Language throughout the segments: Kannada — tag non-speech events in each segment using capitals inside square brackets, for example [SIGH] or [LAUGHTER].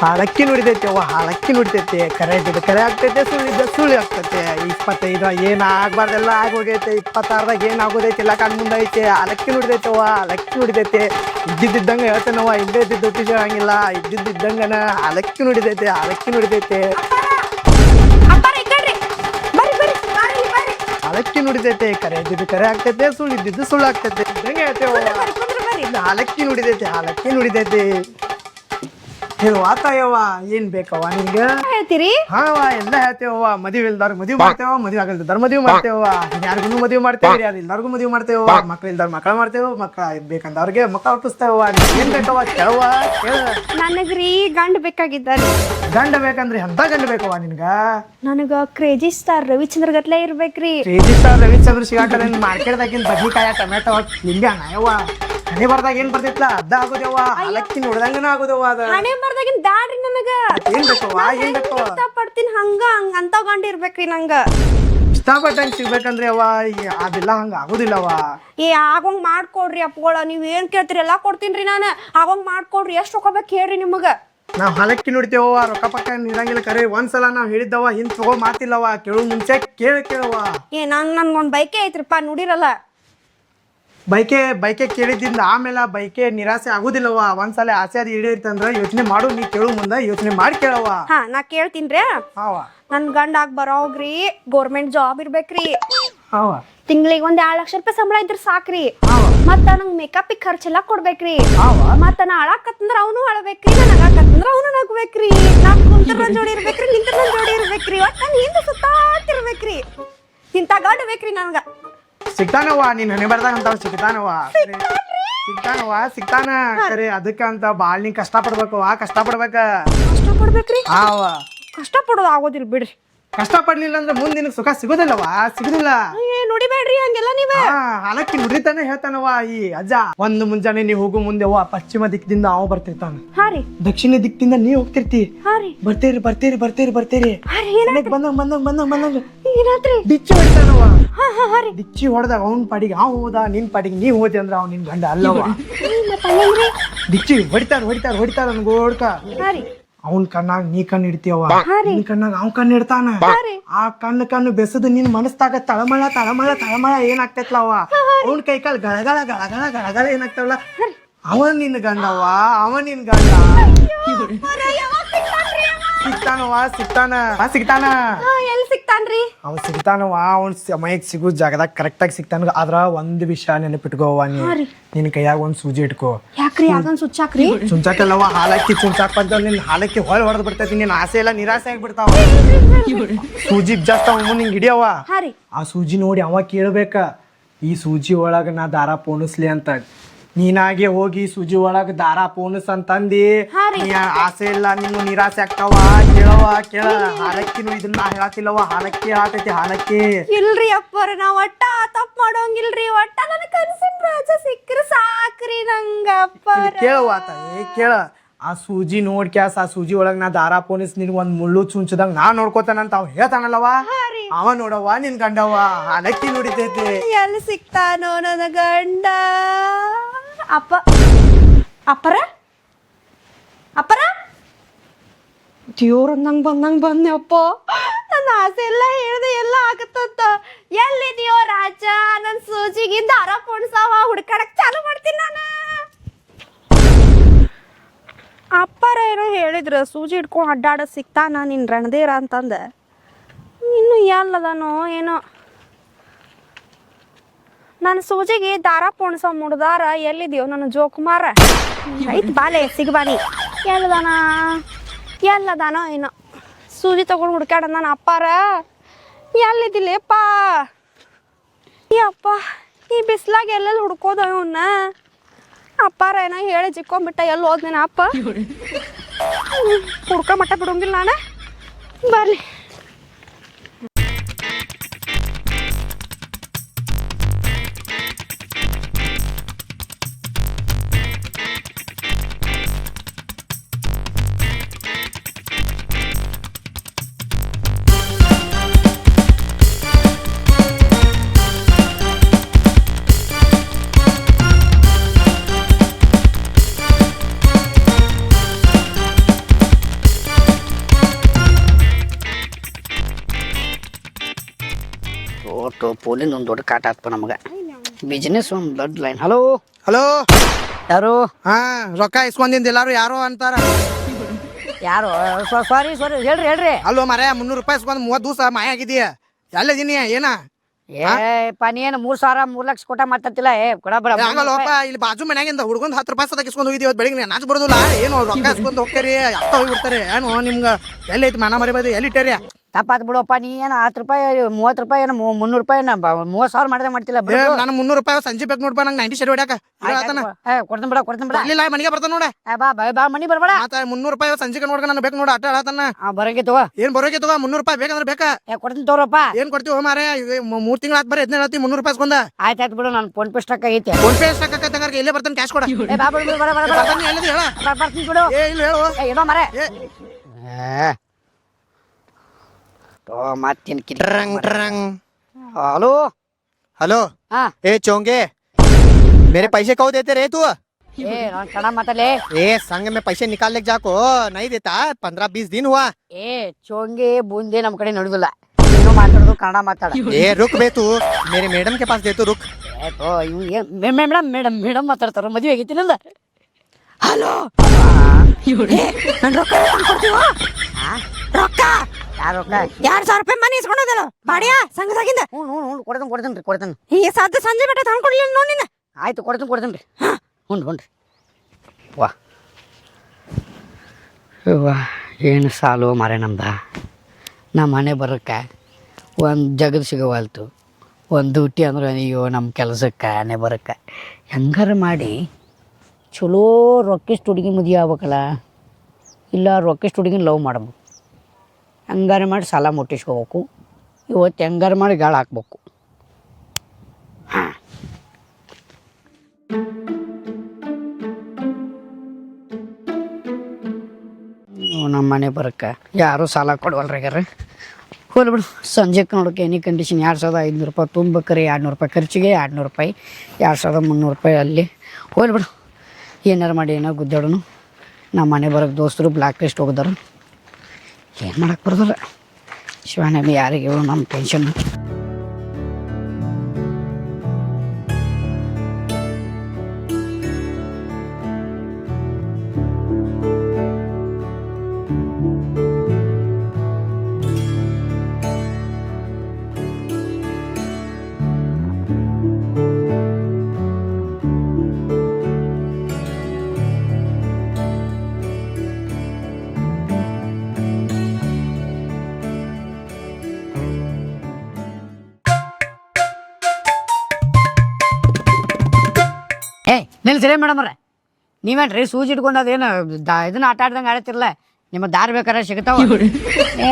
ಹಾಲಕ್ಕಿ ನುಡಿದೈತೆ ಅವ್ವ ಹಾಲಕ್ಕಿ ನುಡಿತೈತೆ ಕರೆ ಇದ್ದಿದ್ದು ಕರೆ ಆಗ್ತೈತೆ ಸುಳ್ಳಿದ್ದ ಸುಳ್ಳು ಆಗ್ತೈತೆ. ಇಪ್ಪತ್ತೈದು ಏನು ಆಗ್ಬಾರ್ದೆಲ್ಲ ಆಗೋಗೈತೆ. ಇಪ್ಪತ್ತಾರ್ದಾಗ ಏನು ಆಗೋದೈತೆ ಎಲ್ಲ ಕಣ್ಣು ಮುಂದೆ ಐತೆ ಹಾಲಕ್ಕಿ ನುಡಿದೈತೆ ಅವ್ವ ಹಾಲಕ್ಕಿ ನುಡಿದೈತೆ. ಇದ್ದಿದ್ದಂಗೆ ಹೇಳ್ತೇನವ್ವ ಇದ್ದ ಇದ್ದಿದ್ದು ಹುಟ್ಟಿಸಿ ಹಂಗಿಲ್ಲ ಇದ್ದಿದ್ದಂಗನ ಹಾಲಕ್ಕಿ ನುಡಿದೈತೆ ಹಾಲಕ್ಕಿ ನುಡಿದೈತೆ. ಹಾಲಕ್ಕಿ ನುಡಿದೈತೆ ಕರೆ ಇದ್ದಿದ್ದು ಕರೆ ಆಗ್ತೈತೆ ಸುಳ್ಳು ಇದ್ದಿದ್ದು ಸುಳ್ಳು ಆಗ್ತೈತೆ. ಇದ್ದಂಗೆ ಹೇಳ್ತೇವೆ ನುಡಿದೈತೆ ಹಾಲಕ್ಕಿ ನುಡಿದೈತೆ. ಆತಾಯವ್ವ ಏನ್ ಬೇಕವ್ವ ನಿಮ್ಗೆ ಹೇಳ್ತೀರಿ? ಹಾವ ಎಲ್ಲ ಹೇಳ್ತೇವವ್ವ. ಮದುವೆ ಇಲ್ದಾರ ಮದುವೆ ಮಾಡ್ತೇವ ಮದುವೆ ಆಗಲ್ದಾರ ಮದುವೆ ಮಾಡ್ತೇವ ಯಾರಿಗೂ ಮದುವೆ ಮಾಡ್ತೇವೆ ಯಾರು ಎಲ್ಲಾರ್ಗು ಮದುವೆ ಮಾಡ್ತೇವ ಮಕ್ಳು ಇಲ್ದಾರ ಮಕ್ಕಳ ಮಾಡ್ತೇವ ಮಕ್ಕಳ ಬೇಕಂದವ್ರಿಗೆ ಮಕ್ಕಳ ಹುಟ್ಟಿಸ್ತೇವ ಏನ್ ಬೇಕವ್ವ ಕೇಳವ್ವ ಕೇಳ. ನನಗ್ರಿ ಗಂಡ ಬೇಕಾಗಿದ್ದಾರೆ. ಗಂಡ ಬೇಕಂದ್ರೆ ಎಂತ ಗಂಡ ಬೇಕವ್ವ ನಿನ್ಗ? ನನಗ ಕ್ರೇಜಿ ಸ್ಟಾರ್ ರವಿಚಂದ್ರ ಗತ್ಲೆ ಇರ್ಬೇಕ್ರಿ. ಕ್ರೇಜಿ ಸ್ಟಾರ್ ರವಿಚಂದ್ರ ಸಿಗಾಟ ಮಾರ್ಕೆಟ್ದಾಗಿನ ಬದ್ನಿಕಾಯ ಟೊಮೆಟೊ ನಿಂಗೆ ಅಯ್ಯವ್ವ ಹಣೆ ಬರ್ದಾಗ ಏನ್ ಬರ್ತಿತ್ಲ? ಅದ ಆಗೋದೇವ ಅಲಕ್ಕಿ ನೋಡ್ದಂಗನ ಆಗೋದೇವ ಅದ. ಹಣೆ ಬರ್ದಾಗಿನ್ ಬ್ಯಾಡ್ರಿ ನನಗ. ಏನ್ ಬೇಕವ್ವ? ಏನ್ ಬೇಕವ್ವ? ಇಷ್ಟಪಡ್ತೀನಿ ಹಂಗ ಹಂಗ ಅಂತ ಗಂಡ ಇರ್ಬೇಕ್ರಿ ನಂಗ. ಇಷ್ಟಪಟ್ಟಂಗ್ ಸಿಗ್ಬೇಕಂದ್ರೆ ಅವ್ವ ಈ- ಅದೆಲ್ಲ ಹಂಗ ಆಗೋದಿಲ್ಲವ ಏ ಆಗೋಂಗ್ ಮಾಡ್ಕೊಡ್ರಿ ಅಪ್ಪಗಳ. ನೀವ್ ಏನ್ ಕೇಳ್ತೀರಿ? ಎಲ್ಲಾ ಕೊಡ್ತೀನಿ ನಾನು. ಆಗೋಂಗ್ ಮಾಡ್ಕೊಡ್ರಿ. ಎಷ್ಟ್ ರೊಕ್ಕ ಹೇಳ್ರಿ ನಿಮಗ. ನಾವ್ ಹಲಕ್ಕಿ ನೋಡ್ತೇವ ರೊಕ್ಕ ಪಕ್ಕ ನಿರಂಗಿಲ್ಲ ಕರೆ. ಒಂದ್ಸಲ ನಾವ್ ಹೇಳಿದ್ದವ ಹಿಂದ್ ತಗೋ ಮಾತಿಲ್ಲವ ಕೇಳು ಮುಂಚೆ ಕೇಳ ಕೇಳವ ಏ ನನ್ ನನ್ಗೊಂದ್ ಬೈಕೆ ಐತ್ರಿಪ್ಪ ನೋಡಿರಲ್ಲ. ಬೈಕೆ ಬೈಕೆ ಕೇಳಿದ್ದಿಂದ ಆಮೇಲೆ ಬೈಕೆ ನಿರಾಸೆ ಆಗುದಿಲ್ಲವ ಒಂದ್ಸಲ ಆಸೆ ಅದು ಈಡೇರ್ತಂದ್ರ ಯೋಚನೆ ಮಾಡು ನೀ ಕೇಳು ಮುಂದ ಯೋಚನೆ ಮಾಡಿ ಕೇಳವ ಹಾ ನಾ ಕೇಳ್ತೀನ್ರಿ. ನನ್ ಗಂಡ ಆಗಿ ಬರೋಗ್ರಿ ಗೋರ್ಮೆಂಟ್ ಜಾಬ್ ಇರ್ಬೇಕ್ರಿ. ಹಾವ. ತಿಂಗಳಿಗೆ ಒಂದ್ ಎರಡ್ ಲಕ್ಷ ರೂಪಾಯಿ ಸಂಬಳ ಇದ್ರ ಸಾಕ್ರಿ. ಮತ್ತ ನಂಗ್ ಮೇಕಪ್ ಖರ್ಚೆಲ್ಲ ಕೊಡ್ಬೇಕ್ರಿ. ಮತ್ತ ನಾ ಅಳಕತ್ತಂದ್ರ ಅವನು ಅಳಬೇಕ್ರಿ ನಾನು ನಗಾಕತ್ತಂದ್ರ ಅವನು ನಗ್ಬೇಕ್ರಿ. ನಾ ಕುಂತರ ನನ್ ಜೋಡಿ ಇರ್ಬೇಕ್ರಿ ನಿಂತರ ನನ್ ಜೋಡಿ ಇರ್ಬೇಕ್ರಿ. ಒಟ್ಟ ಹಿಂದೆ ಸುತ್ತಾತಿರ್ಬೇಕ್ರಿ. ಇಂತ ಗಂಡ ಬೇಕ್ರಿ ನನ್ಗ. ಸಿಗ್ತಾನವ ನೀನ್ ಹಣೆ ಬರ್ದಾಗಂತ ಸಿಗ್ತಾನವ್ವ. ಸಿಗ್ತಾನವ್ವ ಸಿಗ್ತಾನವ ಸಿಗ್ತಾನ ಕರೆ ಅದಕ್ಕ ಅಂತ ಬಾಳ್ ನೀನ್ ಕಷ್ಟ ಪಡ್ಬೇಕವ ಕಷ್ಟ ಪಡ್ಬೇಕ ಕಷ್ಟ ಪಡ್ಬೇಕ್ರಿ ಕಷ್ಟ ಪಡೋದು ಆಗೋದಿಲ್ಲ ಬಿಡ್ರಿ. ಕಷ್ಟ ಪಡ್ಲಿಲ್ಲ ಅಂದ್ರೆ ಮುಂದಿನ ಸುಖ ಸಿಗೋದಿಲ್ಲವ ಸಿಗುದಿಲ್ಲ. ಏ ನೋಡಿಬೇಡ್ರಿ ಹಂಗೆಲ್ಲ ನೀವ? ಹಾಲಕ್ಕಿ ನುಡಿತಾನೆ ಹೇಳ್ತಾನವ ಈ ಅಜ್ಜ. ಒಂದು ಮುಂಜಾನೆ ನೀ ಹೋಗು ಮುಂದೆ ಅವ್ವ ಪಶ್ಚಿಮ ದಿಕ್ಕದಿಂದ ಅವ ಬರ್ತಿರ್ತಾನ. ಹಾ ರೀ. ದಕ್ಷಿಣ ದಿಕ್ಕಿಂದ ನೀ ಹೋಗ್ತಿರ್ತಿ. ಹಾ ರೀ. ಬರ್ತೀರಿ ಬರ್ತೀರಿ ಬರ್ತೀರಿ ಬರ್ತೀರಿ. ಹಾ ರೀ ಏನ ಮನೆಗ್ ಬಂದಂಗ ಬಂದಂಗ ಬಂದಂಗ ಬಂದಂಗ. ಏನಾತ್ರಿ? ಡಿಚ್ಚಿ ಹೊಡಿತಾನವ ಹಾ ಹಾ ಹಾ ರೀ. ಡಿಚ್ಚಿ ಹೊಡೆದಾಗ ಅವ್ನ ಪಾಡಿಗೆ ಅವ್ ಹೋದ ನಿನ್ ಪಾಡಿಗೆ ನೀ ಹೋದೆ ಅಂದ್ರ ಅವ್ ನಿನ್ ಗಂಡ ಅಲ್ಲವ ಮತ್ತ ಡಿಚ್ಚಿ ಹೊಡಿತಾರ ಹೊಡಿತಾರ ಹೊಡಿತಾರ ಅನ್ಗೋಡ್ಕ ಹಾ ರೀ. ಅವನ್ ಕಣ್ಣಾಗ ನೀ ಕಣ್ಣು ಇಡ್ತೀವ. ನಿನ್ ಕಣ್ಣಾಗ ಅವ್ ಕಣ್ಣು ಇಡ್ತಾನ. ಆ ಕಣ್ಣು ಕಣ್ಣು ಬೆಸದು ನಿನ್ ಮನಸ್ತಾಗ ತಳಮಳ ತಳಮಳ ತಳಮಳ ಏನಾಗ್ತೈತ್ಲವ ಅವನ್ ಕೈ ಕಾಲ್ ಗಳಗಳ ಗಳಗಳ ಗಳಗಳ ಏನಾಗ್ತಾವಲ್ಲ ಅವ ನಿನ್ ಗಂಡವ ಅವ ನಿನ್ ಗಂಡ. ಸಿಗ್ತಾನವ ಸಿಗ್ತಾನ. ಆ, ಸಿಗ್ತಾನ. ಹಾ ಎಲ್ಲಿ ಸಿಗ್ತಾನ್ರಿ? ಅವ ಸಿಗ್ತಾನವಾ ಅವನ್ ಸಮಯಕ್ ಸಿಗೋ ಜಾಗದಾಗ ಕರೆಕ್ಟ್ ಆಗಿ ಸಿಗ್ತಾನ ಆದ್ರ ಒಂದ್ ವಿಷಯ ನೆನಪಿಟ್ಕೋವ ನೀ. ಹಾ ರೀ. ನಿನ್ ಕೈಯಾಗ ಒಂದ್ ಸೂಜಿ ಇಟ್ಕೋ. ಯಾಕ್ರಿ ಯಾಕಂದ್ ಸುಚ್ಚಾಕ್ರಿ? ಚುಂಚಾಕಲ್ಲವ ಹಾಲಕ್ಕಿ ಚುಂಚಾಕ್ ಬಂದ ನಿನ್ ಹಾಲಕ್ಕಿ ಹೊಳ್ ಹೊಡೆದ್ ಬಿಡ್ತೈತಿ. ನಿನ್ ಆಸೆ ಎಲ್ಲ ನಿರಾಸೆ ಆಗ್ಬಿಡ್ತಾವ. ಸೂಜಿ ಜಾಸ್ತಿ ನಿಂಗ್ ಹಿಡಿಯವ. ಹಾ ರೀ. ಆ ಸೂಜಿ ನೋಡಿ ಅವ ಕೇಳ್ಬೇಕ ಈ ಸೂಜಿ ಒಳಗ ನಾ ದಾರ ಪೋಣಿಸ್ಲಿ ಅಂತ. ನೀನಾಗೆ ಹೋಗಿ ಸುಜಿ ಒಳಗ ದಾರ ಪೋಣಿಸ್ ಅಂತಂದಿ. ನೀ ಆಸೆ ಇಲ್ಲ ನಿಂಗು ನಿರಾಸೆ ಆಗ್ತಾವ ಕೇಳವ ಕೇಳ. ಹಾಲಕ್ಕಿನು ಇದನ್ನ ಹೇಳತಿಲ್ಲವ ಹೇಳತ್ತಿಲ್ಲವ ಹಾಲಕ್ಕಿ ಹಾತೈತಿ ಹಾಲಕ್ಕಿ. ಇಲ್ರಿ ಅಪ್ಪರ ನಾ ಒಟ್ಟ ತಪ್ಪ ಮಾಡೋಂಗಿಲ್ರಿ. ಒಟ್ಟ ನನ್ ಕನಸಿನ ರಾಜ ಸಿಕ್ಕ್ರ ಸಾಕ್ರಿ ನಂಗ ಅಪ್ಪ ಕೇಳವ ಆತ ಏ ಕೇಳ. ಆ ಸೂಜಿ ನೋಡ್ಕ್ಯಾಸ್ ಆ ಸೂಜಿ ಒಳಗ ನಾ ದಾರ ಪೋನಿಸ್ ನಿನ್ ಒಂದ್ ಮುಳ್ಳು ಚುಂಚದಂಗ ನಾ ನೋಡ್ಕೋತಾನಂತ ಅವ್ ಹೇಳ್ತಾನಲ್ಲವ. ಅವ ನೋಡವ್ವ ನಿನ್ ಗಂಡವ್ವ. ಅಲಕ್ಕಿ ನುಡಿತೈತಿ. ಎಲ್ಲಿ ಸಿಕ್ತಾನೋ ನನ್ನ ಗಂಡ? ಅಪ್ಪ. ಅಪ್ಪರ? ಅಪ್ಪರ? ದೇವ್ರ ನಂಗ್ ಬಂದಂಗ್ ಬಂದೆ ಅಪ್ಪ. ನನ್ನ ಆಸೆ ಎಲ್ಲ ಹೇಳ್ದೆ ಎಲ್ಲ ಆಗತ್ತಂತ. ಎಲ್ಲಿದೆಯೋ ರಾಜ ನನ್ನ ಸೂಜಿಗೆ ದಾರ ಪೋಣಿಸವ ಹುಡ್ಕಾಡಕ್ ಚಾಲು ಮಾಡ್ತೀನಿ ನಾನು. ಅಪ್ಪರ ಏನೋ ಹೇಳಿದ್ರು, ಸೂಜಿ ಹಿಡ್ಕೊಂಡು ಅಡ್ಡಾಡ ಸಿಗ್ತಾನ ನಿನ್ ರಣದೇರ ಅಂತಂದು. ಇನ್ನು ಎಲ್ಲದನೋ ಏನೋ. ನನ್ನ ಸೂಜಿಗೆ ದಾರ ಪೋಣಿಸೋ ಮುಡ್ದಾರ ಎಲ್ಲಿದ್ಯೋ ನನ್ನ ಜೋಕುಮಾರ. ಐತ್ ಬಾಲೆ ಸಿಗ್ಬಾನಿ ಎಲ್ಲದಾನ? ಎಲ್ಲದಾನೋ ಏನೋ. ಸೂಜಿ ತಗೊಂಡು ಹುಡ್ಕ್ಯಾಡ ನನ್ನ ಅಪ್ಪಾರ. ಎಲ್ಲಿದ್ದಿಲ್ಲಪ್ಪ ಈ ಅಪ್ಪ, ಈ ಬಿಸ್ಲಾಗ ಎಲ್ಲೆಲ್ಲಿ ಹುಡ್ಕೋದ ಇವನ್ನ ಅಪ್ಪಾರ ಏನೋ ಹೇಳಿ ಜಿಕ್ಕೊಂಬಿಟ್ಟ ಎಲ್ಲಿ ಹೋದ್ನೇನ ಅಪ್ಪ? ಹುಡ್ಕ ಮಟ್ಟ ಬಿಡೋಂಗಿಲ್ಲ ನಾನು? ಬರ್ಲಿ. ಪೋಲಿನ ಒಂದು ದೊಡ್ಡ ಕಾಟ ಆತ್ಪ ನಮಗೆ. ಬಿಸ್ನೆಸ್ ಒಂದು ದೊಡ್ಡ ಲೈನ್ ಹಲೋ ಹಲೋ ಯಾರು? ಹಾ ರೊಕ್ಕ ಇಸ್ಕೊಂಡಿಂದ ಎಲ್ಲಾರು ಯಾರೋ ಅಂತಾರ? ಯಾರು? ಸಾರಿ ಸಾರಿ ಹೇಳ್ರಿ ಹೇಳ್ರಿ. ಅಲ್ಲೋ ಮರ ಮುನ್ನೂರು ರೂಪಾಯಿ ಇಸ್ಕೊಂಡ್ ಮೂವತ್ತು ದಿವಸ ಮಾಯ ಆಗಿದೀಯ ಎಲ್ಲದೀನಿ ಏನ? ಏ ಪನಿ ಏನು ಮೂರ್ ಸಾವಿರ ಮೂರ್ ಲಕ್ಷ ಕೊಟ್ಟ ಮಾತಾಡ್ತಿಲ್ಲ? ಏ ಕೊಡ ಬರ ಇಲ್ಲಿ ಬಾಜು ಮನ್ಯಾಗಿಂದ ಹುಡುಗೊಂದ್ ಹತ್ತು ರೂಪಾಯಿ ಸದಕ್ಕೆ ಇಸ್ಕೊಂಡು ಹೋಗಿದ್ದೀವಿ ಇವತ್ತು ಬೆಳಿಗ್ಗೆ ನಾಚ್ ಬರೋದಿಲ್ಲ. ಏನು ರೊಕ್ಕ ಇಸ್ಕೊಂಡು ಹೋಗ್ತಾರಿ ಹೋಗಿ ಹೋಗ್ಬಿಡ್ತಾರೆ. ಏನು ನಿಮ್ಗೆ? ಎಲ್ಲಿ ಐತಿ ಮನ ಮರಿಬೋದು ಎಲ್ಲಿ ಇಟ್ಟಾರಿ ತಪ್ಪಾತ್ ಬಿಡಪ್ಪ ನೀ ಏನು ಹತ್ತು ರೂಪಾಯಿ ಮೂವತ್ತು ರೂಪಾಯಿ ಏನು ಮುನ್ನೂರು ರೂಪಾಯಿ ಏನು ಮೂವತ್ತು ಸಾವಿರ ಮಾಡಿದ್ರೆ ಮಾಡ್ತಿಲ್ಲ ನಾನು ಮುನ್ನೂರು ರೂಪಾಯಿ ಸಂಜೆ ಬೇಕು ನೋಡ್ಬಾ ನಂಗೆ ನೈಂಟಿ ಶೇಡ್ ಹೊಡ್ಯಾಕ ಹೇ ಕೊಡ್ತೀನಿ ಬಿಡ ಕೊಡ್ತೀನಿ ಬಿಡ. ಇಲ್ಲ ಮನೆಗೆ ಬರ್ತಾನ ನೋಡ. ಬಾ ಬಾ ಬಾ ಮನಿ ಬರ್ಬೇಡ. ಆತ ಮುನ್ನೂರು ರೂಪಾಯಿ ಸಂಜೆಗೆ ನೋಡ್ಕ ನಾನು ಬೇಕು ನೋಡ ಅಟ್ಟ ಹೇಳತನ ಆ ಬರಂಗೆ ತಗೋ. ಏನ್ ಬರೋಕೆ ತಗೋ ಮುನ್ನೂರು ರೂಪಾಯಿ ಬೇಕಂದ್ರೆ ಬೇಕಾ? ಕೊಡ್ತೀನಿ ತೋರಪ್ಪ ಏನ್ ಕೊಡ್ತೀವಿ ಮಾರೇ ಮೂರ್ ತಿಂಗಳ ಆತ್ ಬರೀ ಹದಿನೈದು ಹೇಳ್ತಿ ಮುನ್ನೂರು ರೂಪಾಯಿ ಸ್ಕೊಂದ ಆಯ್ತು ಆಯ್ತು ಬಿಡು ನಾನು ಫೋನ್ ಪೇ ಸ್ಟಾಕ್ ಐತೆ. ಫೋನ್ ಪೇ ಎಷ್ಟಾಕತ್ತಂಗಾರ ಇಲ್ಲೇ ಬರ್ತಾನೆ ಕ್ಯಾಶ್ ಕೊಡ. ಬರ್ತಾನೆ ಬಿಡು. ಏ ಇಲ್ಲ ಹೇಳು. ಏ ಏನೋ ಮರೆ. ಏ ತೋ ಮತ್ತೇನು ಕಿರಿ ट्रंग ट्रंग ಹಲೋ हेलो ಹಾ ए चोंगे मेरे पैसे कहो देते रहे तू ಏ ನಾನು ಕನ್ನಡ ಮಾತಾಡ್ಲೆ ए संग में पैसे निकालने के जाको नहीं देता पंद्रह बीस दिन हुआ ಏ ಚೋಂಗೆ ಬೂಂದಿ ನಮ್ಮ ಕಡೆ ನಡೆದಿಲ್ಲ ನೀನು ಮಾತಾಡೋದು ಕನ್ನಡ ಮಾತಾಡ ए रुक बे तू मेरे मैडम के पास दे तू रुक ಏ ತೋ ಇವ್ ಏನ್ ಮೇಡಮ್ ಮೇಡಮ್ ಮೇಡಮ್ ಮಾತಾಡ್ತಾರ ಮದುವೆ ಆಗೈತಿ ನಂದ ಹಲೋ ರೊಕ್ಕ ಕೊಡ್ತೀವ ರೊಕ್ಕ. ಯಾರ ರೊಕ್ಕ? ಎರಡ್ ಸಾವಿರ ರೂಪಾಯಿ ಮನಿ ಇಸ್ಕೊಂಡದಲ್ಲ ಬಾಡಿಯ ಸಂಘದಾಗಿಂದ. ಹ್ಞೂ ಹ್ಞೂ ಹ್ಞೂ ಕೊಡ್ತೀನಿ ಕೊಡ್ತೀನಿ ರೀ ಕೊಡ್ತೀನಿ. ಈ ಸಂಜೆ ಬೆಟ್ಟ ನೋಡಿ ನಿನ್ನ ಆಯ್ತು ಕೊಡ್ತೀನಿ ಕೊಡ್ತೀನಿ ರೀ. ಹ್ಞೂ ಹ್ಞೂ ರೀ. ವಾ. ಏನು ಸಾಲು ಮಾರೇ ನಮ್ದ. ನಮ್ಮ ಮನೆ ಬರೋಕ್ಕೆ ಒಂದು ಜಗದ ಸಿಗವಲ್ತು. ಒಂದು ದುಟ್ಟಿ ಅಂದ್ರೆ ಅಯ್ಯೋ ನಮ್ಮ ಕೆಲಸಕ್ಕೆ ಮನೆ ಬರೋಕ್ಕೆ. ಹೆಂಗಾರ ಮಾಡಿ ಚಲೋ ರೊಕ್ಕಿಷ್ಟು ಹುಡುಗಿ ಮದುವೆ ಆಗ್ಬೇಕಲ್ಲ. ಇಲ್ಲ ರೊಕ್ಕಿಷ್ಟು ಹುಡುಗಿನ ಲವ್ ಮಾಡ್ಬೇಕು. ಹೆಂಗಾರ ಮಾಡಿ ಸಾಲ ಮುಟ್ಟಿಸ್ಕೋಬೇಕು. ಇವತ್ತು ಹೆಂಗಾರ ಮಾಡಿ ಗಾಳ ಹಾಕ್ಬೇಕು. ಹಾಂ. ನಮ್ಮ ಮನೆ ಬರೋಕ್ಕೆ ಯಾರೂ ಸಾಲ ಕೊಡವಲ್ರಾಗ್ಯಾರ ಹೋಲ್ ಬಿಡು. ಸಂಜೆಗೆ ನೋಡೋಕೆ ಎನಿ ಕಂಡೀಷನ್ ಎರಡು ಸಾವಿರದ ಐದುನೂರು ರೂಪಾಯಿ ತುಂಬಬೇಕ್ರಿ ಎರಡು ರೂಪಾಯಿ ಖರ್ಚಿಗೆ ಎರಡು ನೂರು ರೂಪಾಯಿ, ಎರಡು ಸಾವಿರದ ಮುನ್ನೂರು ರೂಪಾಯಿ ಅಲ್ಲಿ. ಹೋಲ್ ಬಿಡು. ಏನಾರು ಮಾಡಿ ಏನೋ ಗುದ್ದಾಡೋನು. ನಮ್ಮ ಮನೆ ಬರೋಕ್ಕೆ ದೋಸ್ತರು ಬ್ಲ್ಯಾಕ್ ಲಿಸ್ಟ್ ಹೋಗಿದಾರ ಏನು ಮಾಡೋಕ್ಕೆ ಬರೋದಿಲ್ಲ ಶಿವಾನಮಿ ಯಾರಿಗೂ ನಮ್ಮ ಟೆನ್ಷನ್ ಏ ನಿಲ್ಸಿರೇ ಮೇಡಮ್ರ ನೀವೇನ್ರಿ ಸೂಜಿ ಇಟ್ಕೊಂಡು ಅದೇನು ದಾ ಇದನ್ನ ಆಟ ಆಡ್ದಂಗೆ ಆಡತ್ತಿರಲ್ಲ ನಿಮ್ಮ ದಾರಿ ಬೇಕಾದ್ರೆ ಸಿಗ್ತಾವ? ಏ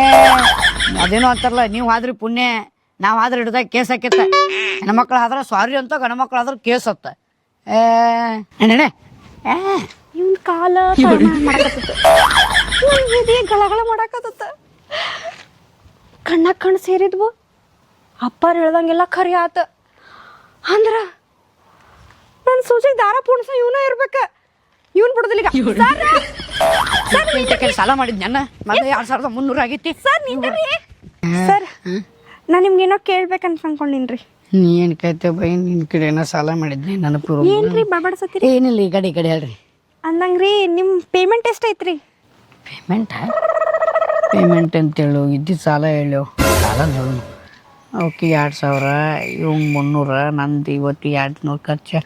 ಅದೇನೋ ಅಂತಾರಲ್ಲ ನೀವು ಆದ್ರಿ ಪುಣ್ಯ ನಾವು ಆದ್ರೆ ಹಿಡ್ದಾಗ ಕೇಸ್ ಹಾಕಿತ್ತ. ಹೆಣ್ಮಕ್ಳು ಆದ್ರೆ ಸಾರಿ ಅಂತ ಗಂಡ್ಮಕ್ಳು ಆದ್ರೆ ಕೇಸ್ ಹತ್ತ ಏ ಏ ಇವನ್ ಕಾಲ ಮಾಡಕತ್ತ ನನ್ ಎದೆ ಗಳಗಳ ಮಾಡಕತ್ತ ಕಣ್ಣ ಕಣ್ ಸೇರಿದ್ವು. ಅಪ್ಪಾರು ಹೇಳ್ದಂಗೆಲ್ಲ ಖರಿ ಆತ. ಅಂದ್ರ ನನ್ ಸೂಜಿಗೆ ದಾರ ಪೂರ್ಣಸ ಇವನ ಇರ್ಬೇಕ. ಇವನ್ ಬಿಡುದಿಲ್ಲ ಈಗ. ಸರ್, ಸಾಲ ಮಾಡಿದ್ ನನ್ನ. ಮತ್ತೆ ಎರಡು ಸಾವಿರದ ಮುನ್ನೂರು ಆಗೈತಿ. ಸರ್ ನಿಂದ್ರಿ ಸರ್ ನಾ ನಿಮ್ಗೇನೋ ಕೇಳ್ಬೇಕಂತ ಅನ್ಕೊಂಡಿನ್ರಿ ನೀ ಏನು ಕೈತೆ ಬೈ ನಿನ್ನ ಕಡೆ ಏನೋ ಸಾಲ ಮಾಡಿದ್ನಿ ನನ್ನ ಪೂರ್ವ ಏನ್ರಿ ಬಡಬಡ್ಸತ್ತೀರಿ ಏನಿಲ್ಲ ಈ ಕಡೆ ಈ ಕಡೆ ಹೇಳ್ರಿ. ಅಂದಂಗ್ರಿ ನಿಮ್ ಪೇಮೆಂಟ್ ಎಷ್ಟೈತ್ರಿ ಪೇಮೆಂಟ್ ಪೇಮೆಂಟ್ ಅಂತೇಳು ಇದ್ದಿದ್ದು ಸಾಲ ಹೇಳು. ಸಾಲ ಹೇಳು. ಅವಕ್ಕೆ ಎರಡು ಸಾವಿರ ಇವ್ ಮುನ್ನೂರ ನಂದು ಇವತ್ತು ಎರಡು ನೂರು ಖರ್ಚು.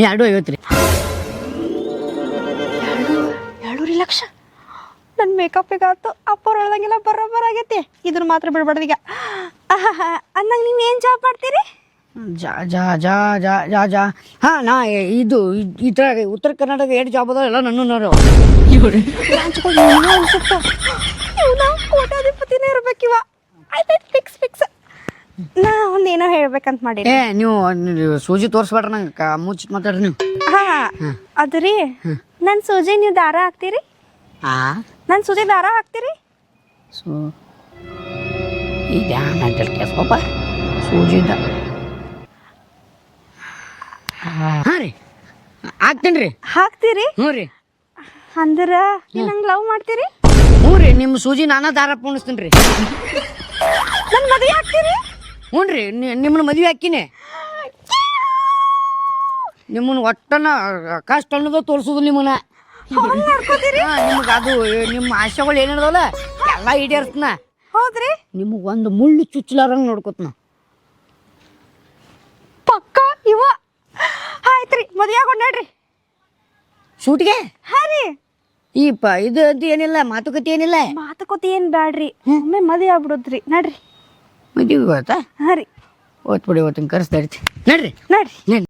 ಎರಡು ಐವತ್ತು ರೀ. ಎರಡೂರಿ ಲಕ್ಷ? ನನ್ನ ಮೇಕಪ್ಪಿಗೆ ಆತು ಅಪ್ಪವ್ರು ಹೇಳ್ದಂಗೆಲ್ಲ ಬರೋಬ್ಬರ ಆಗೈತಿ. ಇದ್ರ ಮಾತ್ರ ಬಿಡ್ಬಾರ್ದು ಈಗ. ಅಂದಂಗೆ ನೀವು ಏನು ಜಾಬ್ ಮಾಡ್ತೀರಿ? ಜಾ ಜಾ ಜಾ ಜಾ ಜಾ ಜಾ. ಹಾಂ ನಾ ಇದು ಇದ್- ಈ ಥರ ಉತ್ತರ ಕರ್ನಾಟಕ ಎರಡು ಜಾಬ್ ಅದಾವ ಎಲ್ಲ ನನ್ನ ಇವ್ನ ಕೋಟ್ಯಾಧಿಪತಿನೇ ಇರ್ಬೇಕಿವ ಆಯ್ತಾಯ್ತು ಫಿಕ್ಸ್ ಫಿಕ್ಸ್ ನಾ ಒಂದೇನೋ ಹೇಳ್ಬೇಕಂತ ಮಾಡಿ ಏ ನೀವು ನೀವು ಸೂಜಿ ತೋರಿಸ್ಬೇಡ್ರಿ ನಂಗೆ ಮುಚ್ಚಿ ಮಾತಾಡ್ರಿ ನೀವು. ಹಾ ಅದು ರೀ ನನ್ನ ಸೂಜಿ ನೀವು ದಾರ ಹಾಕ್ತೀರಿ? ಹಾಂ ನನ್ನ ಸೂಜಿ ದಾರ ಹಾಕ್ತೀರಿ? ಸೊ ಇದ್ಯಾ ಮೆಂಟಲ್ ಕೇಸ್ ಪಾಪ ಸೂಜಿದ ಹಾಂ ರೀ. ಆಗ್ತೀನಿ ರೀ. ಹಾಕ್ತೀರಿ? ಹ್ಞೂ ರೀ. ಅಂದ್ರ ನೀವು ನಂಗೆ ಲವ್ ಮಾಡ್ತೀರಿ? ಹ್ಞೂ ರೀ ನಿಮ್ಮ ಸೂಜಿ ನಾನಾ ದಾರ ಪೂಣಿಸ್ತೀನಿ ರೀ. ನನ್ನ ಮದುವೆ ಆಗ್ತೀರಿ? ಹ್ಞೂ ರೀ ನಿಮ್ಮನ್ನ ಮದುವೆ ಹಾಕಿನಿ. ನಿಮ್ಮನ್ನ ಒಟ್ಟನ ಕಷ್ಟ ಅನ್ನೋದು ತೋರಿಸೋದು ನಿಮ್ಮನ್ನ. ನಿಮ್ಗೆ ಅದು ನಿಮ್ಮ ಆಶೆಗಳು ಏನಿದಾವಲ್ಲ ಎಲ್ಲ ಈಡೇರ್ತನ ಹೌದ್ರಿ? ನಿಮಗೆ ಒಂದು ಮುಳ್ಳು ಚುಚ್ಚಲಾರಂಗೆ ನೋಡ್ಕೊತ್ನ. ಪಕ್ಕ ಇವ. ಆಯ್ತ್ರಿ ಮದ್ವೆ ಆಗೋಣ ನೋಡ್ರಿ. ಶೂಟ್ಗೆ ಹಾ ರೀ. ಈ ಪ ಇದು ಅಂತ ಏನಿಲ್ಲ ಮಾತುಕತೆ ಏನಿಲ್ಲ. ಮಾತುಕತೆ ಏನ್ ಬ್ಯಾಡ್ರಿ ಒಮ್ಮೆ ಮದುವೆ ಆಗ್ಬಿಡುದ್ರಿ ನಡ್ರಿ. ಮದುವೆ ಗೊತ್ತಾ ಹಾ ರೀ ಓದ್ ಬಿಡಿ ಓದ್ತೀನಿ ಕರೆಸ್ತಾ ಇರ್ತಿ ನಡ್ರಿ ನಡ್ರಿ ನಡ್ರಿ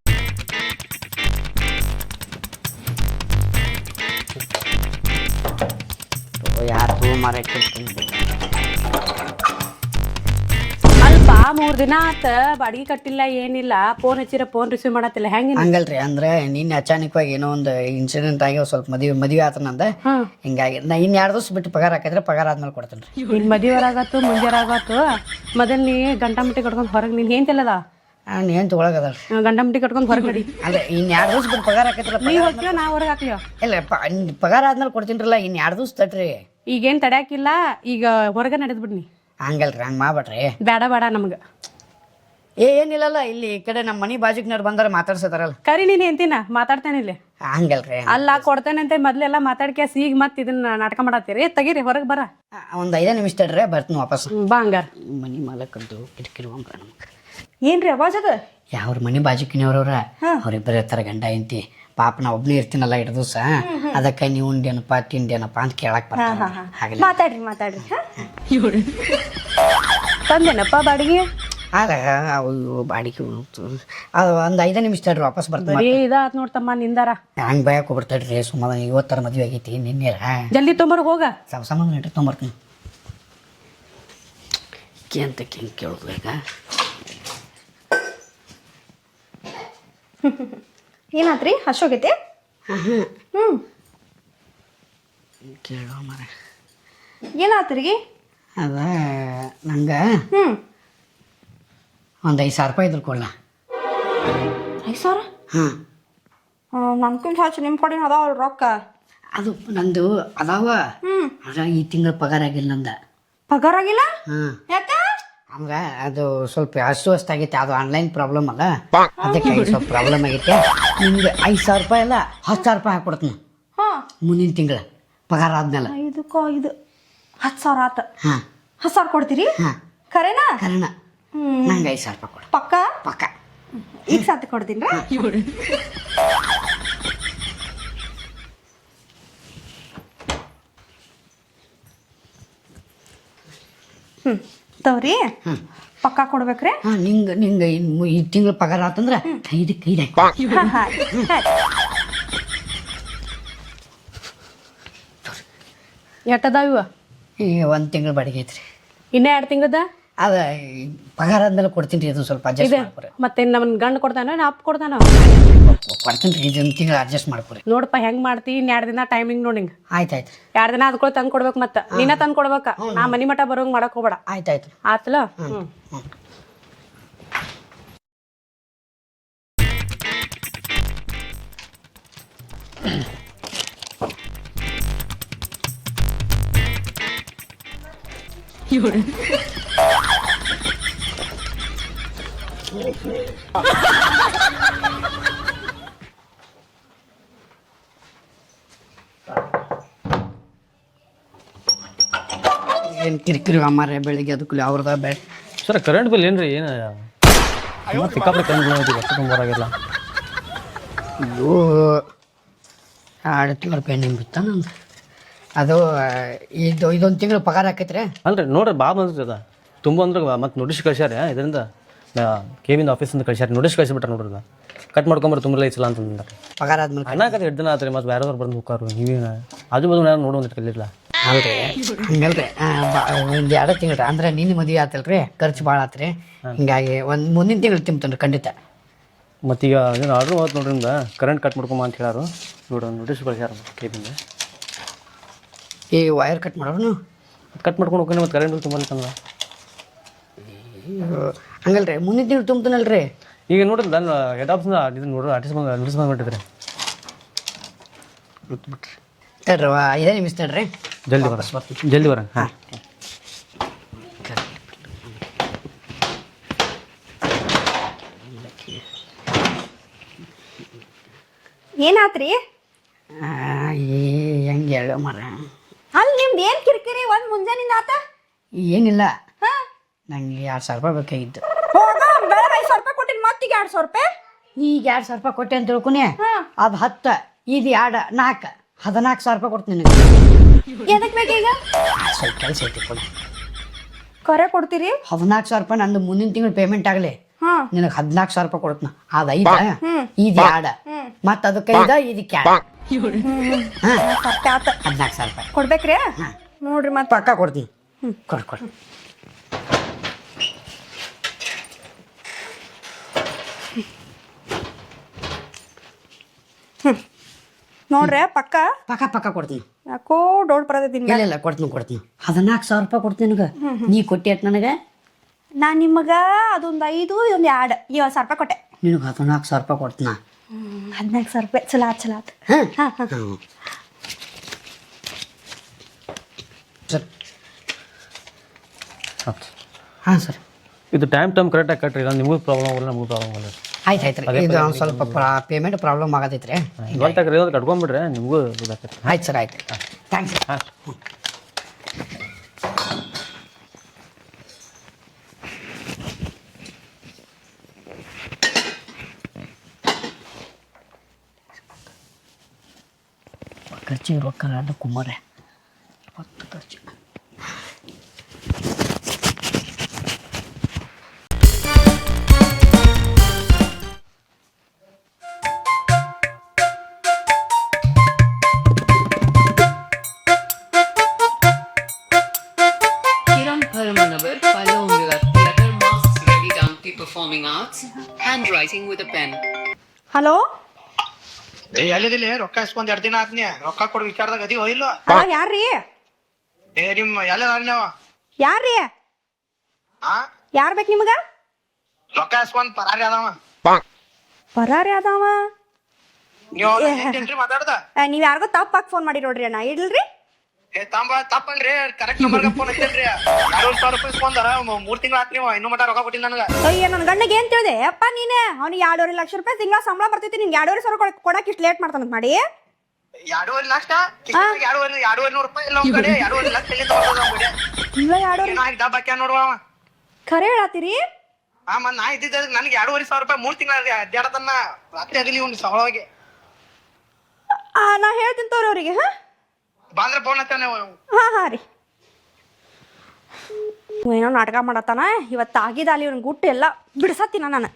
ಯಾರು ಮಾರಕ್ಕೆ ಮೂರ್ ದಿನ ಆತ ಬಾಡಿಗೆ ಕಟ್ಟಿಲ್ಲ ಏನಿಲ್ಲ ಫೋನ್ ಹಚ್ಚಿರ ಫೋನ್ ರಿಸೀವ್ ಮಾಡತ್ತಿಲ್ಲ. ಹೆಂಗ ಹಂಗಲ್ರಿ ಅಂದ್ರೆ ನಿನ್ನೆ ಅಚಾನಕವಾಗಿ ಏನೋ ಒಂದು ಇನ್ಸಿಡೆಂಟ್ ಆಗಿ ಒಂದ್ ಸ್ವಲ್ಪ ಮದುವೆ ಮದುವೆ ಆತ ನಂದ ಹಿಂಗಾಗಿ ನಾ ಇನ್ ಎರಡು ದಿವಸ ಬಿಟ್ಟು ಪಗಾರ ಹಾಕಿದ್ರೆ ಪಗಾರ ಆದ್ಮೇಲೆ ಕೊಡ್ತೇನೆ ರೀ. ಆಗತ್ತು ಮದಿವರಾಗತ್ತು ಮುಂಜಾರಾಗತ್ತು. ಮೊದಲ್ ನೀ ಗಂಟಾ ಮುಟ್ಟಿ ಕಟ್ಕೊಂಡ್ ಹೊರಗೆ ನೀನ್ ಏನ್ ತಿಲ್ಲದ ನಾನು ಏನು ತೊಗೊಳಗದಲ್ರಿ ಗಂಟಾ ಮುಟ್ಟಿ ಕಟ್ಕೊಂಡ್ ಹೊರಗೆ ನಡಿ. ಅದೇ ಇನ್ ಎರಡು ದಿವಸ ಬಿಟ್ಟು ಪಗಾರ ಹಾಕಿದ್ರೆ ನೀ ಹೋಗ್ತೀವ ನಾ ಹೊರಗೆ ಹಾಕ್ಲಿವ ಇಲ್ಲ ಪ- ಇನ್ ಪಗಾರ ಆದ್ಮೇಲೆ ಕೊಡ್ತೀನಿರಲ್ಲ ಇನ್ ಎರಡು ದಿವಸ ತಟ್ರಿ ಈಗೇನ್ ತಡ್ಯಾಕಿಲ್ಲ ಈಗ ಹೊರಗೆ ನಡೆದ್ ಬಿಡ್ನಿ. ಹಂಗಲ್ರಿ ಹಂಗೆ ಮಾಡ್ಬೇಡ್ರಿ. ಬೇಡ ಬೇಡ ನಮ್ಗೆ. ಏ ಏನಿಲ್ಲಲ್ಲ ಇಲ್ಲಿ ಈ ಕಡೆ ನಮ್ಮ ಮನೆ ಬಾಜುಕ್ನವ್ರು ಬಂದಾರ ಮಾತಾಡ್ಸತಾರಲ್ಲ. ಕರಿ ನೀನು ಎಂತಿನ ಮಾತಾಡ್ತೇನೆ ಇಲ್ಲಿ. ಹಂಗಲ್ರಿ ಅಲ್ಲ ಕೊಡ್ತೇನೆ ಅಂತ ಮೊದ್ಲೆಲ್ಲ ಮಾತಾಡ್ಕ್ಯಾಸ್ ಈಗ ಮತ್ತೆ ಇದನ್ನ ನಾಟಕ ಮಾಡತ್ತೀರಿ. ತೆಗೀರಿ ಹೊರಗೆ ಬರ. ಒಂದು ಐದೇ ನಿಮಿಷ ತಡ್ರಿ ಬರ್ತೀನಿ ವಾಪಸ್. ಬಾ ಹಂಗಾರ. ಮನೆ ಮಾಲಕಂದು ಕಿಟಕಿ ಏನು ನಮ್ಗೆ. ಏನ್ರಿ ಅವಾಜ್ ಅದ? ಯಾವ್ರ ಮನೆ ಬಾಜುಕಿನವ್ರವ್ರ ಅವ್ರಿಬ್ಬರು ಇರ್ತಾರೆ ಗಂಡ ಹೆಂಡತಿ. ಪಾಪ ನಾ ಒಬ್ನೇ ಇರ್ತೀನಲ್ಲ ಎರಡು ದಿವಸ ಅದಕ್ಕೆ ನೀವು ಉಂಡೇನಪ್ಪ ತಿಂಡೇನಪ್ಪ ಅಂತ ಕೇಳಕ್ ಬರ್ತಾರೆ ಹಾಗಲ್ಲ. ಮಾತಾಡ್ರಿ ಮಾತಾಡ್ರಿ ತಂದೇನಪ್ಪ ಬಾಡಿಗೆ? ಆಗ ಅವು ಇವು ಬಾಡಿಗೆ ಹೋಗ್ತು. ಅದು ಒಂದು ಐದೇ ನಿಮಿಷ ತಡ್ರಿ ವಾಪಸ್ ಬರ್ತಾರೆ ಬರೀ ಇದಾತ್ ನೋಡ್ತಮ್ಮ ನಿಂದಾರ. ಹಂಗೆ ಬಯಕ್ ಹೋಗ್ಬಿಡ್ತಾಡ್ರಿ ಸುಮಾರು ಇವತ್ತರ ಮದ್ವೆ ಆಗೈತಿ ನಿನ್ನೆ ಜಲ್ದಿ ತೊಂಬರ್ ಹೋಗ. ಸಾವು ಸಾಮಾನು ಇಟ್ಟು ಅಂತ ha ಕೇಳೋದು ಈಗ. [LAUGHS] ಏನಾತ್ರಿ ಹಶೋಗೈತಿ? ಹ್ಮ್. ಕೇಳೋ ಮರ. ಏನಾತ್ರಿ? ಅದ ನಂಗೆ ಹ್ಮ್. ಒಂದು ಐದು ಸಾವಿರ ರೂಪಾಯಿ ಇದ್ರು ಕೊಡ್ಲ? ಐದು ಸಾವಿರ? ಹಾಂ ನನ್ಕಿಂತ ಹೆಚ್ಚು ನಿಮ್ಮ ಕಡೆ ಅದಾವ ರೊಕ್ಕ? ಅದು ನಂದು ಅದಾವ. ಹ್ಮ್. ಅದ ಈ ತಿಂಗಳ ಪಗಾರ ಆಗಿಲ್ಲ ನಂದ. ಪಗಾರ ಆಗಿಲ್ಲ? ಹಾಂ ಯಾಕ? ಹಂಗ ಅದು ಸ್ವಲ್ಪ ಅಷ್ಟು ಆಗೈತೆ ಅದು ಆನ್ಲೈನ್ ಪ್ರಾಬ್ಲಮ್ ಅಲ್ಲ. ಅದಕ್ಕೆ ಸ್ವಲ್ಪ ಪ್ರಾಬ್ಲಮ್ ಆಗೈತೆ. ನಿಮ್ಗೆ ಐದು ಸಾವಿರ ರೂಪಾಯಿ ಅಲ್ಲ ಹತ್ತು ಸಾವಿರ ರೂಪಾಯಿ ಹಾಕ್ಕೊಡ್ತೀನಿ. ಹಾ. ಮುಂದಿನ ತಿಂಗಳ ಪಗಾರ ಆದ್ಮೇಲೆ. ಇದಕ್ಕೋ ಇದು ಹತ್ತು ಸಾವಿರ ಆತ. ಹಾಂ. ಹತ್ತು ಸಾವಿರ ಕೊಡ್ತೀರಿ? ಹಾಂ. ಖರೇನಾ ಕಾರಣ ಹ್ಮ್. ನಂಗೆ ಐದು ಸಾವಿರ ರೂಪಾಯಿ ಕೊಡು. ಪಕ್ಕ? ಪಕ್ಕ. ಈಗ ಸಾತ್ ಕೊಡ್ತೀನಿ ಹ್ಮ್. ತವ್ರಿ ಪಕ್ಕ ಕೊಡ್ಬೇಕ್ರಿ? ಹಾಂ ನಿಂಗೆ ನಿಂಗೆ ಇನ್ನು ಈ ತಿಂಗಳ ಪಗಾರ ಆತಂದ್ರೆ ಐದಕ್ಕೆ ಐದು ಹಾಕಿ. ಹಾ. ಎಟ್ಟದಾವ ಇವ? ಈ ಒಂದು ತಿಂಗಳ ಬಾಡಿಗೆ ಐತ್ರಿ. ಇನ್ನ ಎರಡು ತಿಂಗಳದ? ಅದ ಪಗಾರ ಆದ್ಮೇಲೆ ಕೊಡ್ತೀನಿ ರೀ ಅದು ಸ್ವಲ್ಪ ಅಡ್ಜಸ್ಟ್ ಮಾಡ್ಕೊರಿ. ಮತ್ತೆ ನಮ್ಮನ್ ಗಂಡ ಕೊಡ್ತಾನೋ ನಾ ಅಪ್ಪ ಕೊಡ್ತಾನೋ? ಕೊಡ್ತೀನಿ ರೀ ಇದೊಂದು ತಿಂಗಳು ಅಡ್ಜಸ್ಟ್ ಮಾಡ್ಕೊರಿ. ನೋಡಪ್ಪ ಹೆಂಗ್ ಮಾಡ್ತಿ? ಇನ್ ಎರಡ್ ದಿನ ಟೈಮಿಂಗ್ ನೋಡಿ ಆಯ್ತು ಆಯ್ತು. ಎರಡ್ ದಿನ ಅದ್ಕೊಳ ತಂದ್ ಕೊಡ್ಬೇಕು ಮತ್ತ. ನೀನ ತಂದ್ ಕೊಡ್ಬೇಕ. ನಾ ಮನಿ ಮಠ ಬರೋಂಗ್ ಮಾಡಕ್ ಹೋಗ್ಬೇಡ. ಆಯ್ತು ಆಯ್ತು. ಆತಲ? ಹ್ಮ್ ಏನು ಕಿರಿಕಿರಿ ಅಮ್ಮಾರೆ ಬೆಳಿಗ್ಗೆ ಅದಕ್ಕೂ ಅವ್ರದ ಬೆ ಸರ್ ಕರೆಂಟ್ ಬಿಲ್ ಏನ್ರಿ? ಏನು ಸಿಕ್ಕಾಪಟ್ಟೆ ಕರೆಂಟ್ ಬಿಲ್ ಐತಿ ವರ್ಷ ಬರಾಗಿಲ್ಲ ಇದು ಎರಡು ತಿಂಗಳ ರೂಪಾಯಿ ಬಿತ್ತ ನಂದು? ಅದು ಇದು ಇದೊಂದು ತಿಂಗಳು ಪಗಾರ ಹಾಕೈತ್ರಿ? ಅಲ್ರಿ ನೋಡ್ರಿ ಬಾ ಬಂದ್ರಿ ಅದ. ತುಂಬ ಅಂದ್ರೆ ಮತ್ತೆ ನೋಟಿಸ್ ಕಳ್ಸ್ಯಾರ ಇದರಿಂದ. ಕೇವಿಂದ ಆಫೀಸಿಂದ ಕಳಿಸ್ಯಾರ ನೋಟಿಸ್ ಕಳಿಸ್ಬಿಟ್ಟು ನೋಡ್ರಿ ಕಟ್ ಮಾಡ್ಕೊಂಬರ್ ತುಂಬ ಇಲ್ಲ ಅಂತಂದ್ರೆ ಪಗಾರ ಆದ್ಮೇಲೆ ಅಣ್ಣಾಕತ್ತೆ ಎರಡು ದಿನ ಆತ್ರಿ ಮತ್ತೆ ಬೇರೆದವ್ರು ಬಂದು ಹೋಗಾರು ನೀವೇನ ಅದು ಬಾಜು ನಾನು ನೋಡೋ ಕಲಿಲ್ಲ ಅಲ್ರಿ ಹಿಂಗಲ್ರಿ. ಒಂದು ಎರಡು ತಿಂಗಳು ಅಂದ್ರೆ ನಿನ್ನ ಮದುವೆ ಆತಲ್ರಿ ಖರ್ಚು ಭಾಳ ಆತ್ರಿ. ಹಿಂಗಾಗಿ ಒಂದು ಮುಂದಿನ ತಿಂಗಳು ತಿಂತನ್ರಿ ಖಂಡಿತ. ಮತ್ತೀಗ ಏನು ಆರ್ಡ್ರ್ ಹೋದ್ ನೋಡ್ರಿ ನಿಮ್ಗೆ ಕರೆಂಟ್ ಕಟ್ ಮಾಡ್ಕೊಂಬ ಅಂತ ಹೇಳಾರು. ನೋಡ್ರಿ ನೋಟಿಸ್ ಕಳಿಸ್ಯಾರ ಕೇಬಿಂದ ಈ ವೈರ್ ಕಟ್ ಮಾಡೋನು ಕಟ್ ಮಾಡ್ಕೊಂಡು ಹೋಗ್ತೀನಿ ಮತ್ತೆ ಕರೆಂಟ್ ತುಂಬ ಅಂತಂದ್ರೆ ಹಂಗಲ್ರಿ? ಮುಂದಿನ ತಿಂಗಳು ತುಂಬ್ತಾನಲ್ರಿ? ಈಗ ನೋಡ್ರಿ ನಾನು ಎಡಾಪ್ಸ್ನ ಇದನ್ನ ನೋಡ್ರಿ ಆರ್ಟಿಸ್ ಬಂದು ನೋಟಿಸ್ ಬಂದ್ಬಿಟ್ಟಿದ್ರಿ ತಡ್ರಿ ಇದೇ ಮಿಸ್ ತಡ್ರಿ. ಜಲ್ದಿ ಬರ ಜಲ್ದಿ ಬರ. ಹಾಂ. ಏನಾತ್ರಿ? ಹೆಂಗೆ ಹೇಳೋ ಮರ. ಅಲ್ಲಿ ನಿಮ್ದು ಏನು ಕಿರಿಕಿರಿ ಒಂದು ಮುಂಜಾನಿಂದ ಆತ? ಏನಿಲ್ಲ. ನಂಗೆ ಎರಡು ಸಾವಿರ ರೂಪಾಯಿ ಬೇಕಾಗಿತ್ತು. ಹೋಗ ಬೆಳಗ್ಗೆ ಐದು ಸಾವಿರ ರೂಪಾಯಿ ಕೊಟ್ಟಿನಿ ಮತ್ತೀಗ ಎರಡ್ ಸಾವಿರ ರೂಪಾಯಿ. ಈಗ ಎರಡು ಸಾವಿರ ರೂಪಾಯಿ ಕೊಟ್ಟೆ ಅಂತ ತಿಳ್ಕೊನೆ? ಹಾ. ಅದು ಹತ್ತು ಇದು ಎರಡು ನಾಲ್ಕು ಹದಿನಾಲ್ಕು ಸಾವಿರ ರೂಪಾಯಿ ಕೊಡ್ತೀನಿ ನಿನಗೆ. ಎದಕ್ಕೆ ಬೇಕೀಗ ಸ್ವಲ್ಪ ಕೆಲಸ ಐತಿ ಕೊಡಿ. ಕರೆ ಕೊಡ್ತೀರಿ? ಹದಿನಾಲ್ಕು ಸಾವಿರ ರೂಪಾಯಿ ನಂದು ಮುಂದಿನ ತಿಂಗಳು ಪೇಮೆಂಟ್ ಆಗಲಿ. ಹಾ. ನಿನಗೆ ಹದಿನಾಲ್ಕು ಸಾವಿರ ರೂಪಾಯಿ ಕೊಡ್ತೀನಿ. ಅದು ಐದ. ಇದು ಎರಡು. ಮತ್ತು ಅದಕ್ಕೆ ಐದ ಇದಕ್ಕೆ ಹದಿನಾಲ್ಕು ಸಾವಿರ ರೂಪಾಯಿ. ಕೊಡ್ಬೇಕ್ರಿ? ನೋಡ್ರಿ ಮತ್ತೆ. ಪಕ್ಕ ಕೊಡ್ತೀನಿ. ಕೊಡು ಕೊಡು. [LAUGHS] ನೋಡ್ರಿ ಪಕ್ಕ? ಪಕ್ಕ ಪಕ್ಕ ಕೊಡ್ತೀನಿ. ಯಾಕೋ ಡೌಟ್ ಬರತೈತಿ ಇಲ್ಲ ಇಲ್ಲ ಕೊಡ್ತೀನಿ ಕೊಡ್ತೀನಿ. ಹದಿನಾಲ್ಕು ಸಾವಿರ ರೂಪಾಯಿ ಕೊಡ್ತೀನಿ ನಿನಗೆ. ನೀ ಕೊಟ್ಟಿ ಅಟ್ ನನಗೆ? ನಾ ನಿಮಗೆ ಅದೊಂದು ಐದು ಇದೊಂದು ಎರಡು. ಏಳು ಸಾವಿರ ರೂಪಾಯಿ ಕೊಟ್ಟೆ. ನಿನಗೆ ಹದಿನಾಲ್ಕು ಸಾವಿರ ರೂಪಾಯಿ ಕೊಡ್ತೀನಿ? ಹದಿನಾಲ್ಕು ಸಾವಿರ ರೂಪಾಯಿ. ಚಲೋ ಆತ್ ಚಲೋ ಆತು. ಹಾಂ? ಹಾ ಸರ್. ಹಾಂ ಸರ್. ಇದು ಟೈಮ್ ಟೈಮ್ ಕರೆಕ್ಟಾಗಿ ಕಟ್ರಿ. ಇಲ್ಲ ನಿಮಗೂ ಪ್ರಾಬ್ಲಮ್ ಆಗಲ್ಲ ನಮಗೂ ಪ್ರಾಬ್ಲಮ್ ಆಗಲ್ಲ. ಆಯ್ತು ಆಯ್ತು ರೀ ಇದು ಒಂದು ಸ್ವಲ್ಪ ಪೇಮೆಂಟ್ ಪ್ರಾಬ್ಲಮ್ ಆಗತೈತೆ ರೀ ಇವಾಗ ತಗ್ರಿ ಇರೋದು ಕಟ್ಕೊಂಡ್ಬಿಡ್ರೆ ನಿಮಗೂ ಇದಾಕೈತಿ ಆಯ್ತು ಸರ್ ಆಯ್ತು. ಥ್ಯಾಂಕ್ಸ್ ಹಾಂ. ಖರ್ಚಿಗೆ ರೊಕ್ಕ ಅದು ಕುಮಾರೆ. ಇವತ್ತು ಖರ್ಚು. ಹಲೋ ಏ ಎಲ್ಲಿದಿಲ್ಲ? ರೊಕ್ಕ ಇಸ್ಕೊಂಡ್ ಎರಡ್ ದಿನ ಆದ್ನಿ. ರೊಕ್ಕ ಕೊಡ್ ವಿಚಾರದಾಗ ಅದಿ ಇಲ್ಲೋ? ಹಲೋ ಯಾರ್ರೀ? ಏ ನಿಮ್ ಎಲ್ಲ ನೀವು ಯಾರ್ರೀ? ಆ? ಯಾರ್ ಬೇಕು ನಿಮಗ? ರೊಕ್ಕ ಇಸ್ಕೊಂಡ್ ಪರಾರಿ ಅದಾವ. ಪರಾರಿ ಅದಾವ? ನೀವು ಮಾತಾಡ್ದ? ನೀವ್ ಯಾರಿಗೋ ತಪ್ಪಾಗಿ ಫೋನ್ ಮಾಡಿ ನೋಡ್ರಿ ಅಣ್ಣ. ಇಡ್ಲ್ರಿ ಏ ತಾಂಬ ತಪ್ಪನ್ರಿ ಕರೆಕ್ಟ್ ನಂಬರ್ಗ ಫೋನ್ ಹಚ್ಚಿನ್ರಿ. ಎರಡ್ ಸಾವಿರ ರೂಪಾಯಿ ಇಸ್ಕೊಂಡಾರ ಮೂರ್ ತಿಂಗಳ ಆತ್ ನೀವು ಇನ್ನೂ ಮಟ ರೊಕ್ಕ ಕೊಟ್ಟಿಲ್ಲ ನನಗ. ಅಯ್ಯ ನನ್ನ ಗಂಡಗೆ ಏನ್ ತಿಳಿದೆ? ಅಪ್ಪ ನೀನೆ ಅವ್ನಿಗೆ ಎರಡೂವರೆ ಲಕ್ಷ ರೂಪಾಯಿ ತಿಂಗಳ ಸಂಬಳ ಬರ್ತೈತಿ ನಿನ್ಗೆ ಎರಡೂವರೆ ಸಾವಿರ ಕೊಡಕ್- ಕೊಡಕ್ ಇಷ್ಟು ಲೇಟ್ ಮಾಡ್ತಾನಂತ ಮಾಡಿ. ಎರಡೂವರೆ ಲಕ್ಷ? ಎರಡೂವರೆ ಎರಡೂವರೆ ನೂರು ರೂಪಾಯಿ ಇಲ್ಲ ಒಂದ್ ಕಡೆ ಎರಡೂವರೆ ಲಕ್ಷ ಎಲ್ಲಿ ಅವ್ನ್ ಇಲ್ಲ ಎರಡೂವರೆ ನಾ ಡಬ್ಬ ಹಾಕ್ಯಾನ ನೋಡುವ ಅವ. ಖರೆ ಹೇಳತ್ತೀರಿ? ಆ ಮತ್ ನಾ ಇದ್ದಿದ್ದ ನನಗೆ ಎರಡೂವರೆ ಸಾವಿರ ರೂಪಾಯಿ ಮೂರ್ ತಿಂಗಳ ಅಡ್ಡಾಡತನ್ನ ರಾತ್ರಿ ಆಗಲಿ ಒಂದು ಸವಳವಾಗಿ ಆ, ನಾ ಹೇಳ್ತೀನಿ ತೋರಿ ಅವ್ರಿಗೆ ಹಾ? ಬಾಂದ್ರ ಫೋನ್ ಹಚ್ಚಾನೆ ಹಾ ಹಾ ರೀ. ಏನೋ ನಾಟಕ ಮಾಡತ್ತಾನ ಇವತ್ತು ಆಗಿದಾಲಿ ಇವ್ನ ಗುಟ್ಟು ಎಲ್ಲ ಬಿಡ್ಸತ್ತೀನ ನಾನು.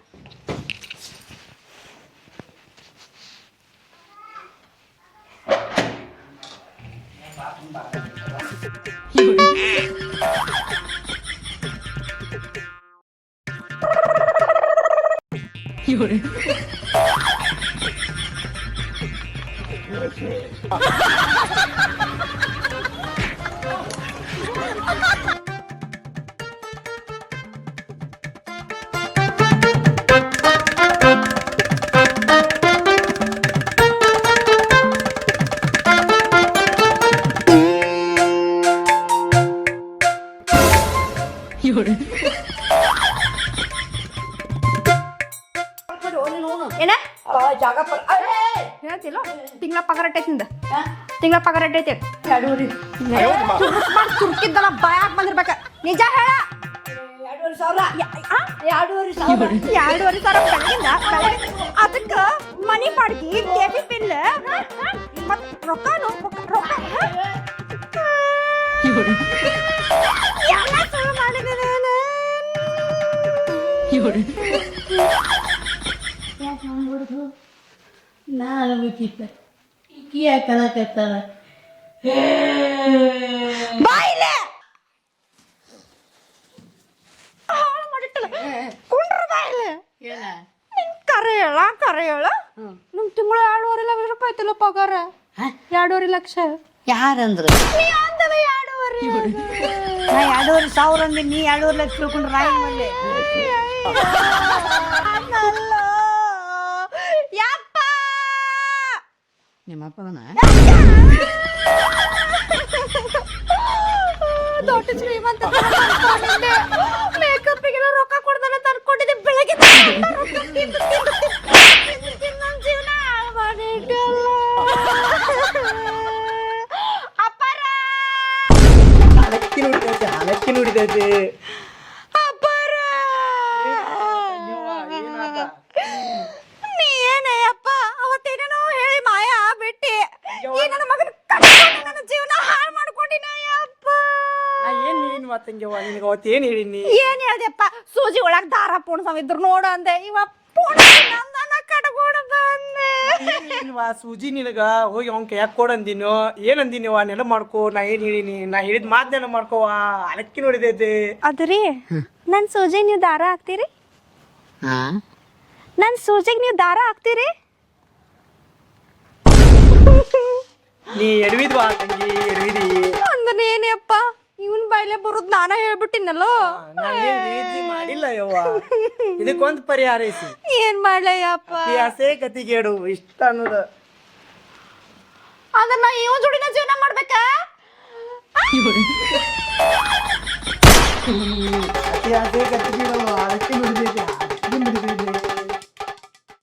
ತಿಂಗಳ ಪಗಾರ ಐತೆ ನಿಂದ? ತಿಂಗಳ ಪಗಾರ ಎಟ್ಟೈತಿ ತುರ್ಕಿದ್ದಲ್ಲ ಬಾಯಾಗ ಬಂದಿರ್ಬೇಕ. ನಿಜ ಹೇಳ. ಎರಡೂವರೆ ಸಾವಿರ. ಎರಡೂವರೆ ಸಾವಿರ. ಎರಡೂವರೆ ಸಾವಿರ ಬೆಳಗಿಂದ ಬೆಳಗ್ಗೆ ಅದಕ್ಕ ಮನಿ ಬಾಡ್ಗಿ ಕೇಬಿ ಬಿಲ್ ಮತ್ ರೊಕ್ಕನು ರೊಕ್ಕ ಎಲ್ಲ ಸುಳ್ಳು ನಾನು? ಈಕಿ ಯಾಕೆ ಕಣಕತ್ತಾಳ ಬಾಯಿಲೆ ಹಾಳು ಮಾಡಿಟ್ಟಲ್ಲ ಕುಂಡ್ರ ಬಾಯಿಲೆ ಕರೆ ಹೇಳ ಕರೆ ಹೇಳ ನಮ್ ತಿಂಗಳು ಎರಡೂವರೆ ಲಕ್ಷ ರೂಪಾಯಿ ಐತಿಲ್ಲ ಪಗಾರ ಎರಡೂವರೆ ಲಕ್ಷ ಯಾರಂದ್ರು ನೀ ಅಂದಲ್ಲ ಎರಡೂವರೆ ನಾ ಎರಡೂವರೆ ಸಾವಿರ ಅಂದ್ರೆ ನೀ ಎರಡೂವರೆ ಲಕ್ಷ ತಿಳ್ಕೊಂಡ್ರೆ ನಾ ಏನ್ ಮಾಡ್ಲಿ ಅನ್ನಲ್ಲ ಯಪ್ಪ ನಿಮ್ಮ ಅಪ್ಪನ ದೊಡ್ಡ ಶ್ರೀಮಂತ ಮೇಕಪ್ಪಿಗೆಲ್ಲ ರೊಕ್ಕ ಕೊಡ್ದಲ್ಲ ತಂದ್ಕೊಂಡಿದ್ದೆ ಬೆಳಗ್ಗೆ ನನ್ನ ಜೀವನ ಹಾಳು ಮಾಡಿಟ್ಟು ಹಾಲಕ್ಕಿ ನುಡಿತೈತಿ ಹಾಲಕ್ಕಿ ನುಡಿತೈತಿ ನೀ ಏನಯ್ಯಪ್ಪ ಅವತ್ತೇನೇನೋ ಹೇಳಿ ಮಾಯ ಬಿಟ್ಟಿ ಈ ನನ್ನ ಮಗನ ಕಟ್ಕೊಂಡು ನನ್ನ ಜೀವನ ಹಾಳು ಮಾಡ್ಕೊಂಡಿನಯ್ಯಪ್ಪ ನಾ ಏನ್ ನೀನ್ ಮಾತಂಗ್ಯವ ನಿನಗೆ ಅವತ್ತು ಏನು ಹೇಳಿನಿ ಏನ್ ಹೇಳ್ದೆಪ್ಪ? ಸೂಜಿ ಒಳಗ್ ದಾರ ಪುಣ್ಸವ್ ಇದ್ರು ನೋಡು ಅಂದೆ. ಇವ ನಂದನ ಕಟ್ಕೊಂಡು ಬಂದೆ. ಇಲ್ವಾ ಸೂಜಿ ನಿನಗ? ಹೋಗಿ ಅವ್ನ ಕೈಯಾಗ ಕೊಡಂದಿನೋ ಏನ್ ವಾ ನೆನಪು ಮಾಡ್ಕೋ. ನಾ ಏನ್ ಹೇಳಿನಿ ನಾ? ಹೇಳಿದ ಮಾತು ನೆನಪು ಮಾಡ್ಕೋವ ಅದಕ್ಕೆ ನೋಡಿದೈತೆ ಅದ್ರಿ ನನ್ ಸೂಜಿ ನೀವು ದಾರ ಹಾಕ್ತೀರಿ? ಹಾಂ ನನ್ ಸೂಜಿಗ್ ನೀವು ದಾರ ಹಾಕ್ತೀರಿ? ನೀ ಎಡವಿದ್ವಾ ತಂಗಿ? ಎಡವಿದಿ? ಅಂದ್ರೆ ಏನಪ್ಪ ಇವನ್ ಬಾಯ್ಲೆ ಬರೋದ್ ನಾನ ಹೇಳ್ಬಿಟ್ಟಿನಲ್ಲೋ? ಮಾಡಿಲ್ಲ ಯವ್ವ. ಇದಕ್ಕೊಂದ್ ಪರಿಹಾರ ಐತಿ ಏನ್ ಮಾಡ್ಲಯ್ಯಪ್ಪ? ಗತಿ ಗೇಡು ಇಷ್ಟ ಅನ್ನೋದ. ಅದನ್ನ ಇವನ್ ಜೋಡಿನ ಜೀವನ ಮಾಡ್ಬೇಕಾ? ಅದಕ್ಕೆ ಕತಿಗೆ